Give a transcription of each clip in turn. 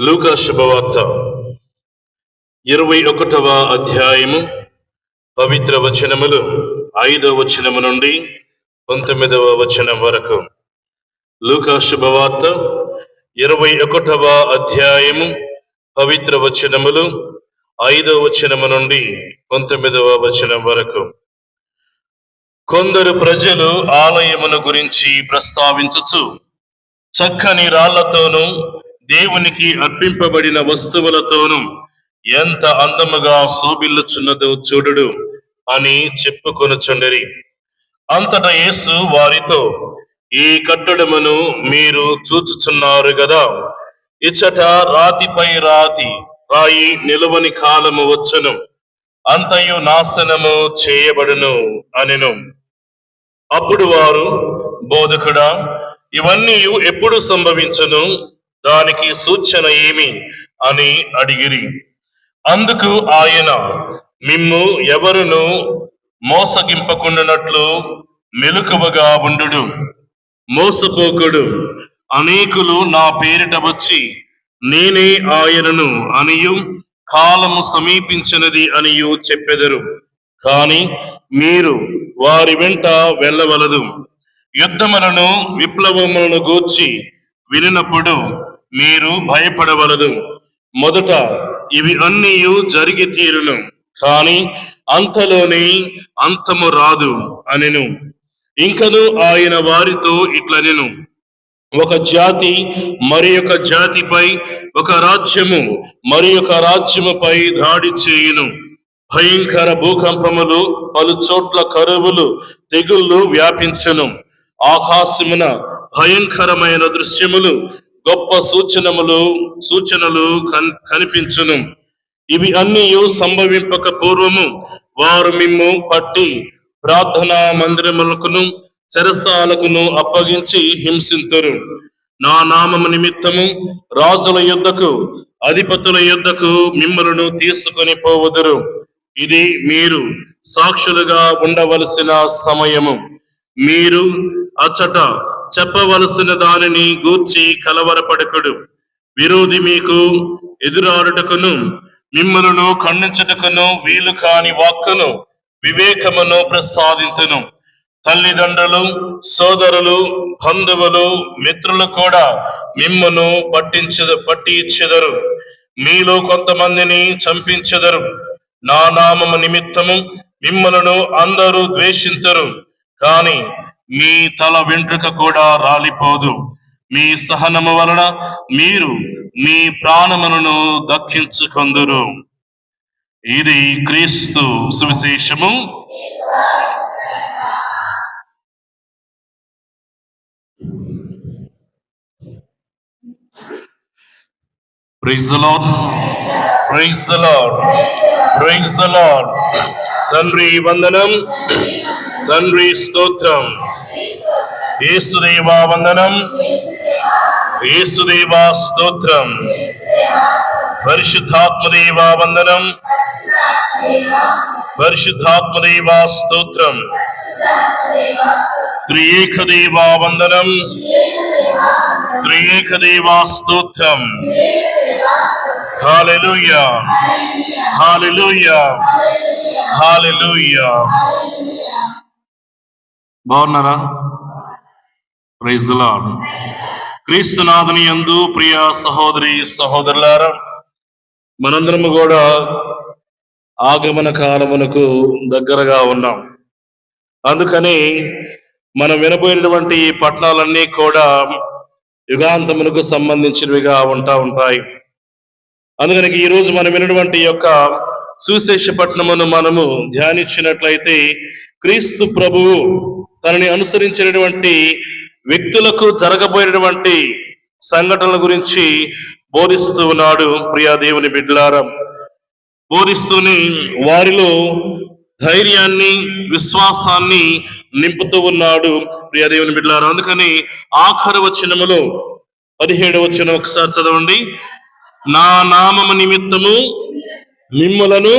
లూకా శుభవార్త. ఇరవై ఒకటవ అధ్యాయము పవిత్ర వచనములు ఐదవ వచనము నుండి పంతొమ్మిదవ వచనం వరకు. లూకా శుభవార్త ఇరవై ఒకటవ అధ్యాయము పవిత్ర వచనములు ఐదవ వచనము నుండి పంతొమ్మిదవ వచనం వరకు. కొందరు ప్రజలు ఆలయమును గురించి ప్రస్తావించుచు చక్కని రాళ్ళతోనూ దేవునికి అర్పింపబడిన వస్తువులతోనూ ఎంత అందముగా శోభిల్లుచున్నదో చూడుడు అని చెప్పుకొనుచుండరి అంతటా యేసు వారితో ఈ కట్టడమును మీరు చూచుచున్నారు కదా ఇచ్చట రాతిపై రాతి రాయి నిలువని కాలము వచ్చును అంతయు నాశనము చేయబడును అనెను. అప్పుడు వారు బోధకుడా ఇవన్నీ ఎప్పుడు సంభవించును? దానికి సూచన ఏమి అని అడిగిరి. అందుకు ఆయన మిమ్ము ఎవరును మోసగింపకుండానట్లు మెలుకువగా ఉండు మోసపోకుడు అనేకులు నా పేరిట వచ్చి నేనే ఆయనను అనియు కాలము సమీపించినది అనియు చెప్పెదరు. కాని మీరు వారి వెంట వెళ్ళవలదు. యుద్ధములను విప్లవములను గూర్చి వినినప్పుడు మీరు భయపడవలదు. మొదట ఇవి అన్నీ జరిగి తీరును. కాని అంతలోనే అంతము రాదు అనెను. ఇంకను ఆయన వారితో ఇట్లనెను. ఒక జాతి మరి ఒక జాతిపై ఒక రాజ్యము మరి ఒక రాజ్యముపై దాడి చేయును. భయంకర భూకంపములు పలు చోట్ల కరువులు తెగుళ్ళు వ్యాపించను. ఆకాశమున భయంకరమైన దృశ్యములు గొప్ప సూచనములు సూచనలు కనిపించును. ఇవి అన్నీ సంభవింపక పూర్వము. వారు మిమ్ము పట్టి ప్రార్థనా మందిరములకును చెరసాలకును అప్పగించి హింసింతురు. నా నామము నిమిత్తము రాజుల యుద్ధకు అధిపతుల యుద్ధకు మిమ్మలను తీసుకొని పోవుదురు. ఇది మీరు సాక్షులుగా ఉండవలసిన సమయము. మీరు అచ్చట చెప్పవలసిన దానిని గూర్చి కలవరపడకుడు. విరోధి మీకు ఎదురాడుటకును మిమ్మలను ఖండించుటకును వీలు కాని వాక్కును వివేకమును ప్రసాదించును తల్లిదండ్రులు సోదరులు బంధువులు మిత్రులు కూడా మిమ్మను పట్టించ పట్టి ఇచ్చెదరు మీలో కొంతమందిని చంపించెదరు. నా నామము నిమిత్తము మిమ్మలను అందరూ ద్వేషించరు కానీ మీ తల వెంట్రుక కూడా రాలిపోదు. మీ సహనము వలన మీరు మీ ప్రాణములను దక్కించుకొందురు. ఇది క్రీస్తు సువిశేషము. Praise lord praise lord praise lord తండ్రి వందనం తండ్రి స్తోత్రం యేసుదేవా వందనం యేసుదేవా స్తోత్రం పరిశుద్ధాత్మదేవా వందనం పరిశుద్ధాత్మదేవా స్తోత్రం త్రియేకదేవా వందనం త్రియేకదేవా స్తోత్రం హాలెలూయా హాలెలూయా హాలెలూయా బాగున్నారా? ప్రైజ్లా క్రీస్తునాథుని యందు ప్రియ సహోదరి సహోదరులారా మనందరము కూడా ఆగమన కాలమునకు దగ్గరగా ఉన్నాం. అందుకని మనం వినబోయినటువంటి ఈ పట్టణాలన్నీ కూడా యుగాంతమునకు సంబంధించినవిగా ఉంటా ఉంటాయి. అందుకని ఈ రోజు మనం వినటువంటి యొక్క సుశేష పట్టణమును మనము ధ్యానించినట్లయితే క్రీస్తు ప్రభువు తనని అనుసరించినటువంటి వ్యక్తులకు జరగబోయినటువంటి సంఘటనల గురించి బోధిస్తూ ఉన్నాడు ప్రియా దేవుని బిడ్లారం బోధిస్తూనే వారిలో ధైర్యాన్ని విశ్వాసాన్ని నింపుతూ ఉన్నాడు ప్రియదేవుని బిడ్లారం బిడ్డలారు. అందుకని ఆఖరు వచనములో పదిహేడు వచ్చిన ఒకసారి చదవండి. నా నామము నిమిత్తము మిమ్మలను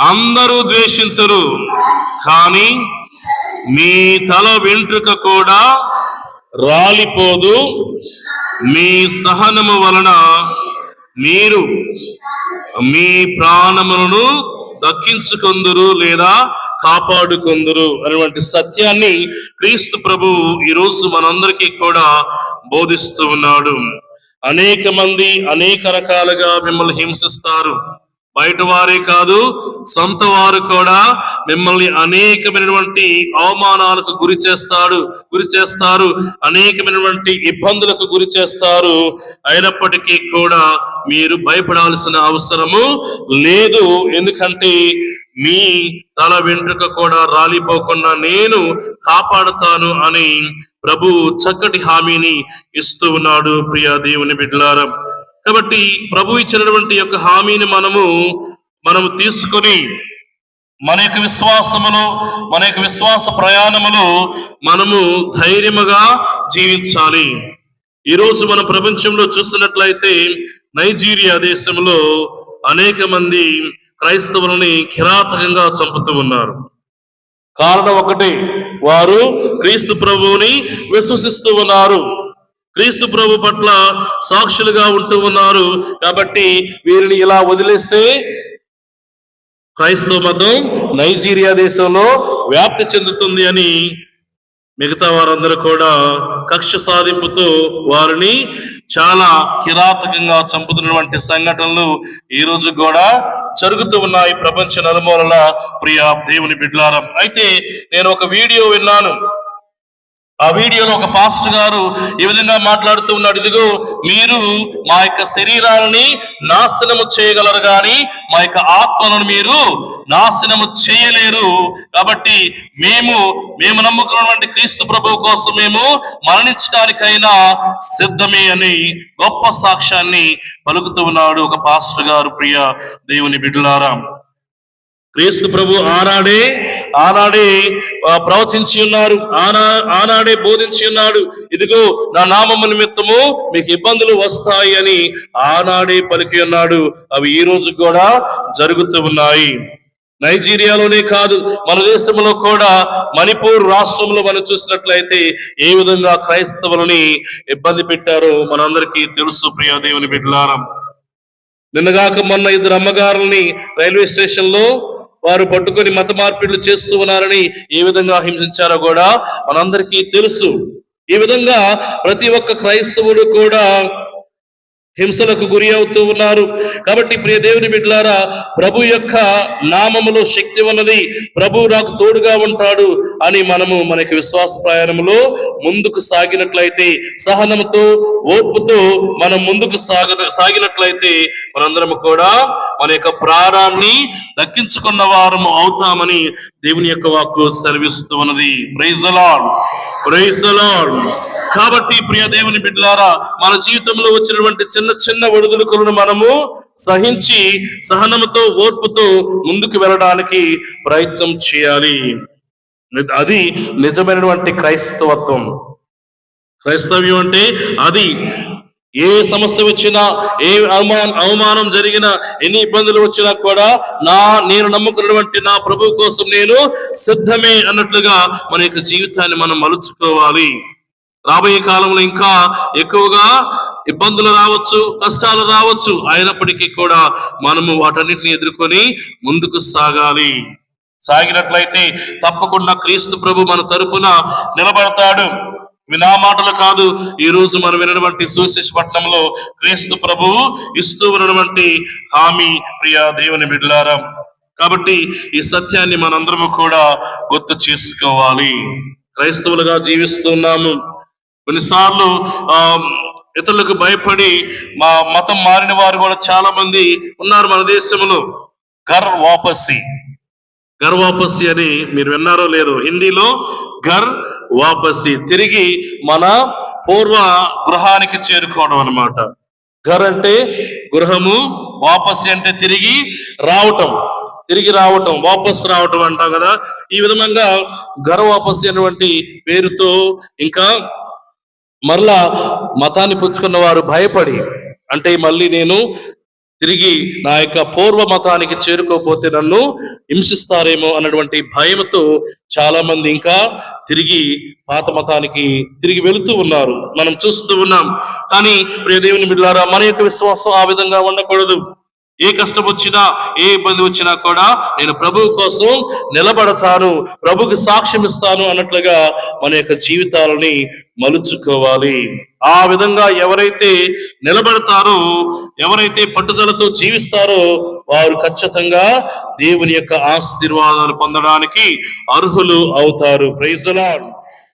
అందరూ ద్వేషించరు కానీ మీ తల వెంట్రుక కూడా రాలిపోదు. మీ సహనము వలన మీరు మీ ప్రాణములను దక్కించుకొందురు లేదా కాపాడుకొందురు అనేటువంటి సత్యాన్ని క్రీస్తు ప్రభు ఈరోజు మనందరికీ కూడా బోధిస్తూ ఉన్నాడు. అనేక మంది అనేక రకాలుగా మిమ్మల్ని హింసిస్తారు. బయట వారే కాదు సొంత వారు కూడా మిమ్మల్ని అనేకమైనటువంటి అవమానాలకు గురి చేస్తాడు గురి చేస్తారు అనేకమైనటువంటి ఇబ్బందులకు గురి చేస్తారు. అయినప్పటికీ కూడా మీరు భయపడాల్సిన అవసరము లేదు. ఎందుకంటే మీ తల వెంట్రుక కూడా రాలిపోకుండా నేను కాపాడుతాను అని ప్రభు చక్కటి హామీని ఇస్తూ ఉన్నాడు ప్రియ దేవుని బిడ్లారం కాబట్టి ప్రభు ఇచ్చినటువంటి యొక్క హామీని మనము మనము తీసుకొని మన యొక్క విశ్వాసములో మన యొక్క విశ్వాస ప్రయాణములో మనము ధైర్యముగా జీవించాలి. ఈరోజు మన ప్రపంచంలో చూసినట్లయితే నైజీరియా దేశంలో అనేక మంది క్రైస్తవులని కిరాతకంగా చంపుతూ ఉన్నారు. కారణం ఒకటి వారు క్రీస్తు ప్రభువుని విశ్వసిస్తూ ఉన్నారు. క్రీస్తు ప్రభు పట్ల సాక్షులుగా ఉంటూ ఉన్నారు. కాబట్టి వీరిని ఇలా వదిలేస్తే క్రైస్తవ మతం నైజీరియా దేశంలో వ్యాప్తి చెందుతుంది అని మిగతా వారందరూ కూడా కక్ష సాధింపుతో వారిని చాలా కిరాతకంగా చంపుతున్నటువంటి సంఘటనలు ఈ రోజు కూడా జరుగుతూ ఉన్నాయి ప్రపంచ నలుమూలల ప్రియ దేవుని బిడ్లారం అయితే నేను ఒక వీడియో విన్నాను. ఆ వీడియోలో ఒక పాస్ట్ గారు ఈ విధంగా మాట్లాడుతూ ఉన్నాడు ఇదిగో మీరు మా యొక్క శరీరాలని నాశనము చేయగలరు కానీ మా యొక్క ఆత్మలను మీరు నాశనము చేయలేరు. కాబట్టి మేము మేము నమ్ముకున్నటువంటి క్రీస్తు ప్రభు కోసం మేము మరణించడానికైనా సిద్ధమే అని గొప్ప సాక్ష్యాన్ని పలుకుతూ ఉన్నాడు ఒక పాస్టర్ గారు. ప్రియ దేవుని బిడ్డలారా క్రీస్తు ప్రభు ఆరాడే ఆనాడే ప్రవచించి ఉన్నారు. ఆనా ఆనాడే బోధించి ఉన్నాడు. ఇదిగో నా నామము నిమిత్తము మీకు ఇబ్బందులు వస్తాయి అని ఆనాడే పలికి ఉన్నాడు. అవి ఈ రోజు కూడా జరుగుతూ ఉన్నాయి. నైజీరియాలోనే కాదు మన దేశంలో కూడా మణిపూర్ రాష్ట్రంలో మనం చూసినట్లయితే ఏ విధంగా క్రైస్తవులని ఇబ్బంది పెట్టారో మనందరికీ తెలుసు ప్రియ దేవుని బిడ్డలారా. నిన్నగాక మొన్న ఇద్దరు అమ్మగారుల్ని రైల్వే స్టేషన్లో వారు పట్టుకొని మత మార్పిడులు చేస్తూ ఉన్నారని ఏ విధంగా హింసించారో కూడా మనందరికీ తెలుసు. ఈ విధంగా ప్రతి ఒక్క క్రైస్తవుడు కూడా హింసలకు గురి అవుతూ ఉన్నారు. కాబట్టి ప్రియ దేవుని బిడ్లారా ప్రభు యొక్క నామములో శక్తి ఉన్నది. ప్రభు నాకు తోడుగా ఉంటాడు అని మనము మనకి విశ్వాస ప్రయాణములో ముందుకు సాగినట్లయితే సహనముతో ఓర్పుతో మనం ముందుకు సాగ సాగినట్లయితే మనందరము కూడా మన యొక్క ప్రాణాన్ని దక్కించుకున్న వారము అవుతామని దేవుని యొక్క వాక్కు సెలవిస్తూ ఉన్నది. ప్రైజ్ అలాడ్ కాబట్టి ప్రియ దేవుని బిడ్డలారా మన జీవితంలో వచ్చినటువంటి చిన్న చిన్న ఒడిదుడుకులను మనము సహించి సహనముతో ఓర్పుతో ముందుకు వెళ్ళడానికి ప్రయత్నం చేయాలి. అది నిజమైనటువంటి క్రైస్తవత్వం. క్రైస్తవ్యం అంటే అది. ఏ సమస్య వచ్చినా ఏ అవమానం అవమానం జరిగినా ఎన్ని ఇబ్బందులు వచ్చినా కూడా నా నేను నమ్ముకున్నటువంటి నా ప్రభు కోసం నేను సిద్ధమే అన్నట్లుగా మన యొక్క జీవితాన్ని మనం మలుచుకోవాలి. రాబోయే కాలంలో ఇంకా ఎక్కువగా ఇబ్బందులు రావచ్చు కష్టాలు రావచ్చు. అయినప్పటికీ కూడా మనము వాటన్నిటిని ఎదుర్కొని ముందుకు సాగాలి. సాగినట్లయితే తప్పకుండా క్రీస్తు ప్రభు మన తరపున నిలబడతాడు. ఇవి నా మాటలు కాదు ఈ రోజు మనం వినటువంటి సువిశేష పట్టణంలో క్రీస్తు ప్రభువు ఇస్తూ ఉన్నటువంటి హామీ ప్రియ దేవుని బిడ్డలారా. కాబట్టి ఈ సత్యాన్ని మనందరము కూడా గుర్తు చేసుకోవాలి. క్రైస్తవులుగా జీవిస్తున్నాము కొన్నిసార్లు ఆ ఇతరులకు భయపడి మా మతం మారిన వారు కూడా చాలా మంది ఉన్నారు మన దేశంలో. గర్ వాపసి గర్ వాపసి అని మీరు విన్నారో లేదో హిందీలో గర్ వాపసి తిరిగి మన పూర్వ గృహానికి చేరుకోవడం అన్నమాట. గర్ అంటే గృహము వాపసి అంటే తిరిగి రావటం. తిరిగి రావటం వాపస్ రావటం అంటాం కదా. ఈ విధంగా గర్ వాపసి అనేటువంటి పేరుతో ఇంకా మరలా మతాన్ని పుచ్చుకున్న వారు భయపడి అంటే మళ్ళీ నేను తిరిగి నా యొక్క పూర్వ మతానికి చేరుకోపోతే నన్ను హింసిస్తారేమో అన్నటువంటి భయంతో చాలా మంది ఇంకా తిరిగి పాత మతానికి తిరిగి వెళుతూ ఉన్నారు. మనం చూస్తూ ఉన్నాం. కానీ ప్రియదేవుని బిడ్డారా మన యొక్క విశ్వాసం ఆ విధంగా ఉండకూడదు. ఏ కష్టం వచ్చినా ఏ ఇబ్బంది వచ్చినా కూడా నేను ప్రభు కోసం నిలబడతాను ప్రభుకి సాక్ష్యం ఇస్తాను అన్నట్లుగా మన యొక్క జీవితాలని మలుచుకోవాలి. ఆ విధంగా ఎవరైతే నిలబడతారో ఎవరైతే పట్టుదలతో జీవిస్తారో వారు ఖచ్చితంగా దేవుని యొక్క ఆశీర్వాదాలు పొందడానికి అర్హులు అవుతారు. ప్రైజలాడు